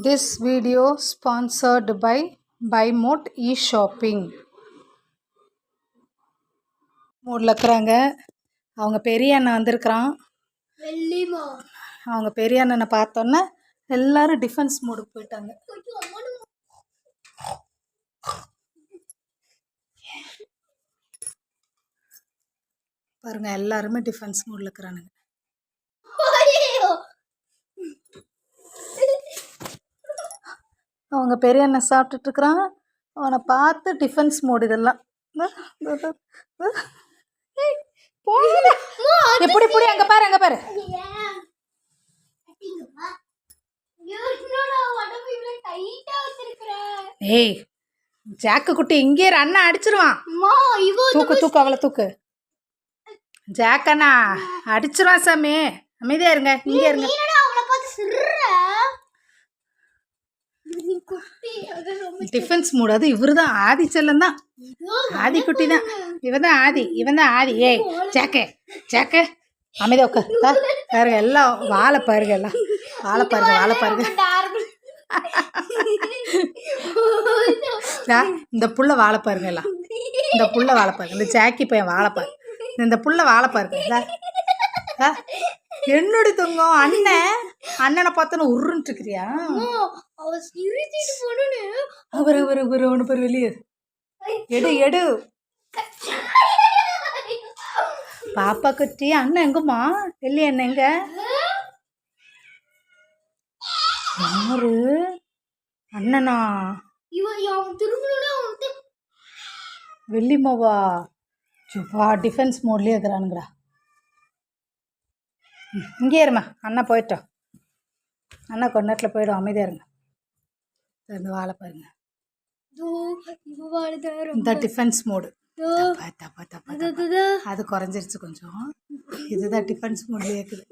This video sponsored by Buy Mode e-shopping. மூடில் இருக்கிறாங்க. அவங்க பெரிய அண்ணன் வந்திருக்கிறான். அவங்க பெரிய அண்ணனை பார்த்தோன்னே எல்லாரும் டிஃபென்ஸ் மூடுக்கு போயிட்டாங்க. பாருங்க எல்லாருமே டிஃபென்ஸ் மூடில் இருக்கிறானுங்க. அவங்க பெரிய அண்ணன் சாப்பிட்டுட்டு இருக்கிறான் அவனை பார்த்து டிஃபென்ஸ் மோடு இதெல்லாம். எப்படி எப்படி? அங்கே பாரு அங்கே பாரு. ஏய் ஜாக்கு குட்டி இங்கே அண்ணா அடிச்சிருவான். தூக்கு தூக்கு அவளை தூக்கு. ஜாக் அண்ணா அடிச்சிருவான் சாமி. அமைதியா இருங்க இங்கே இருங்க. டிஃபென்ஸ் மூடு அது இவரு தான் ஆதி செல்லம் தான். ஆதி குட்டி தான். இவன் தான் ஆதி இவன் தான் ஆதி. ஏய் ஜாக்கு ஜாக்கு. அமைதியா உட்கார். பாருங்க எல்லாம் வாழை பாருங்க எல்லாம். வாழை பாருங்க வாழை பாருங்க. இந்த புள்ள வாழை பாருங்க எல்லாம். இந்த புள்ள வாழை பாருங்க இந்த ஜாக்கி பையன் வாழை பாரு இந்த புள்ள வாழை பாருங்க என்னடி தங்கம் அண்ணன் அண்ணனை பார்த்தோன்னு உருன்ட்டு இருக்கிறியா அவர் அவர் அவர் அவனு பேர் வெளியே. எடு எடு. பாப்பா குட்டி அண்ணன் எங்கம்மா? வெள்ளி அண்ணன் எங்க? யாரு? அண்ணனா? வெள்ளிமாவா சுப்பா டிஃபென்ஸ் மோட்லேயே இருக்கிறானுங்கடா. இங்கே இருமா அண்ணா போயிட்டோம் அண்ணா நேரத்தில் போயிடும். அமைதியாக இருங்க. இந்த வாழை பாருங்க. இந்த டிஃபென்ஸ் மோடு. தப்பா தப்பா தப்பா தப்பா. அது குறைஞ்சிருச்சு கொஞ்சம். இதுதான் டிஃபென்ஸ் மோட்லேயே இருக்குது